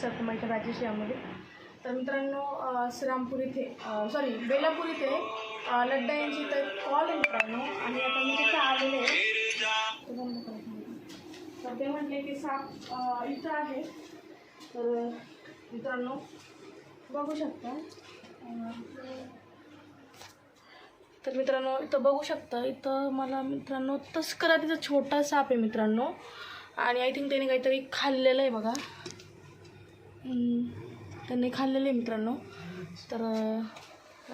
सरकुमाईच्या राजेश यामध्ये. तर मित्रांनो अ, श्रीरामपूर इथे सॉरी बेलापूर इथे लड्डा यांची इथं कॉल आहे मित्रांनो. आणि आता मी तिथं आलेले ते तर ते म्हटले की साप इथं आहे. तर मित्रांनो बघू शकता. तर मित्रांनो इथं बघू शकता. इथं मला मित्रांनो तस्करा तिचा छोटा साप आहे मित्रांनो. आणि आय थिंक त्याने काहीतरी खाल्लेलं आहे बघा. त्यांनी खाल्लेले मित्रांनो. तर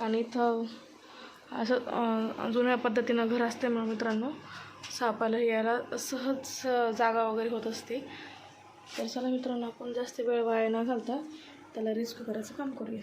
आणि इथं असं जुन्या पद्धतीनं घर असते म्हणून मित्रांनो सापाला यायला सहज जागा वगैरे होत असते. तर चला मित्रांनो आपण जास्त वेळ वाया न घालता त्याला रिस्क करायचं काम करूया.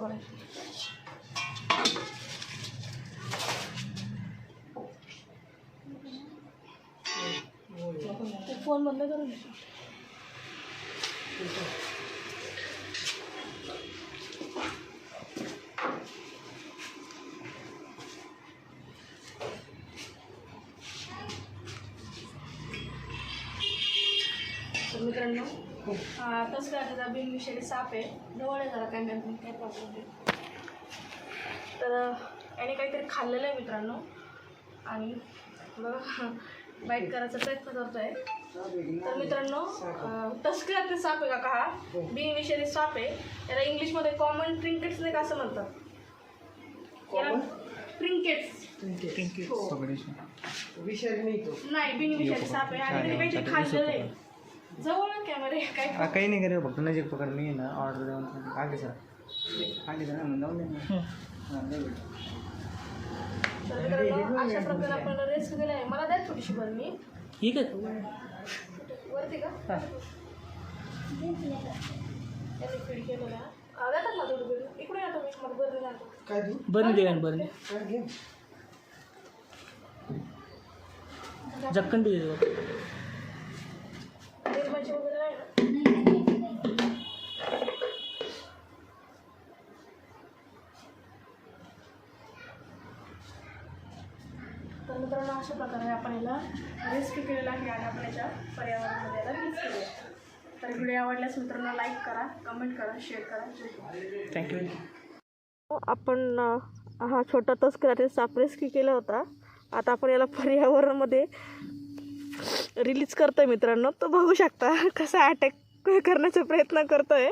हे ते फोन बंद करून दे. तर मित्रांनो हा, तसं काय त्याचा बिनविषयी साप आहे. जवळ आहे जरा काय नाही काय प्रॉब्लेम नाही. तर याने काहीतरी खाल्लेलं आहे मित्रांनो. आणि बघा बाईट करायचा प्रयत्न करतोय. तर मित्रांनो तस्कराचे साप आहे का हा? बिनविषयी साप आहे. त्याला इंग्लिशमध्ये कॉमन ट्रिंकेट्स नाही का असं म्हणतात? ट्रिंकेट्स हो. विषारी नाही तो. नाही बिनविषारी साप आहे. आणि त्याने काहीतरी खाल्लेलं आहे. जवळ कॅमेरे काय? हा, काही नाही करे फक्त नजीक पकड. मी ना ऑर्डर देऊन आगे सर आगे सर जाऊन दे ना. हा, नाही भेटत. तर मित्रांनो, अशा प्रकारे आपण रेस्ट केलेला आहे. मला द्या थोडीशी बरं मी ठीक आहे. वरती का? हा. त्यांनी फीड केलेला आहे. देतात ना थोडी बरं इकडे येतो मी मला बरं जातो काय देऊ बरं दे बरं. काय घे जक्कन दे निर्माची वगैरे आहे ना तर मित्रांनो अशा प्रकारे आपण याला रेस्क्यू केलेला आहे आणि आपण याच्या पर्यावरणामध्ये याला रिलीज केले तर व्हिडिओ आवडल्यास मित्रांनो लाईक करा कमेंट करा शेअर करा. थँक्यू आपण अ, हा छोटा तस्कराचे साप रेस्क्यू केला होता. आता आपण याला पर्यावरणामध्ये रिलीज करतोय मित्रांनो. तो बघू शकता कसा अटॅक करण्याचा प्रयत्न करतोय.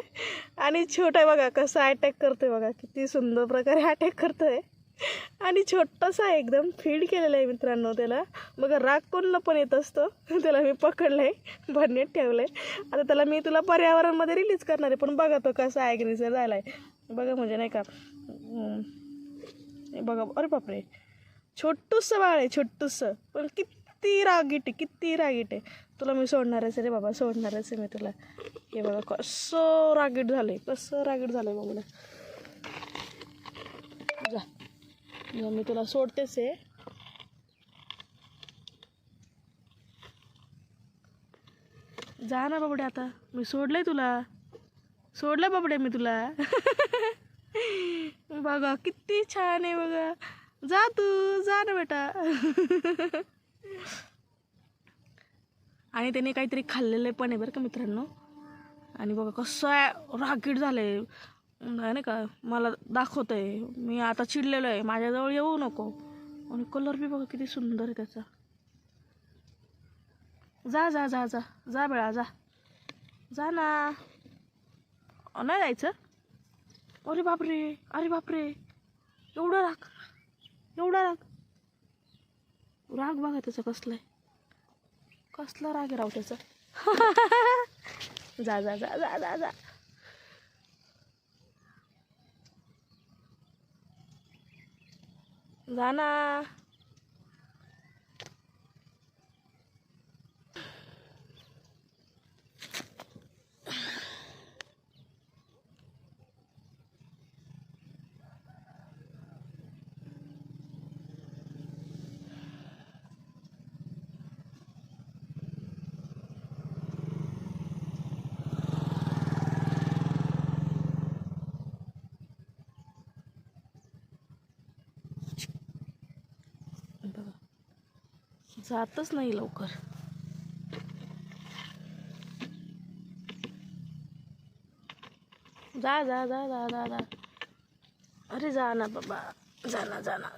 आणि छोटा आहे बघा कसा अटॅक करतोय बघा. किती सुंदर प्रकारे अटॅक करतोय. आणि छोटासा आहे एकदम फीड केलेला आहे मित्रांनो त्याला. बघा राग कोणला पण येत असतो. त्याला मी पकडलं आहे भरण्यात आहे आता त्याला मी तुला पर्यावरणमध्ये रिलीज करणार आहे पण बघा तो कसा ॲग्रेसिव्ह झाला आहे बघा म्हणजे नाही का हे बघा अरे बापरे. छोटूसं बाळ आहे छोटूसं. पण किती रागीट आहे किती रागीट आहे. तुला मी सोडणारच आहे रे बाबा सोडणारच आहे मी तुला. हे बघा कसं रागीट झालं आहे कसं रागीट झालं आहे बाबा जा. मी तुला सोडतेच आहे जा ना बाबडे आता. मी सोडलंय तुला. सोडलं बाबडे मी तुला. बघा किती छान आहे बघा. जा तू जा ना बेटा. आणि त्याने काहीतरी खाल्लेलं पण आहे बरं का मित्रांनो. आणि बघा कसं आहे रागीट झालं आहे नाही का? मला दाखवतं आहे मी आता चिडलेलो आहे. माझ्याजवळ येऊ नको. आणि कलर बी बघा किती सुंदर आहे त्याचा. जा जा जा जा. जा बेळा जा. जा ना. नाही जायचं? अरे बापरे. अरे बापरे. एवढा राग. एवढा राग. राग बघा त्याचा कसला आहे. कसला राग आहे राव त्याचा. जा जा जा जा जा जा. जा ना जातच नाही लवकर. जा जा जा जा जा जा. अरे जा ना बाबा. जा ना जा ना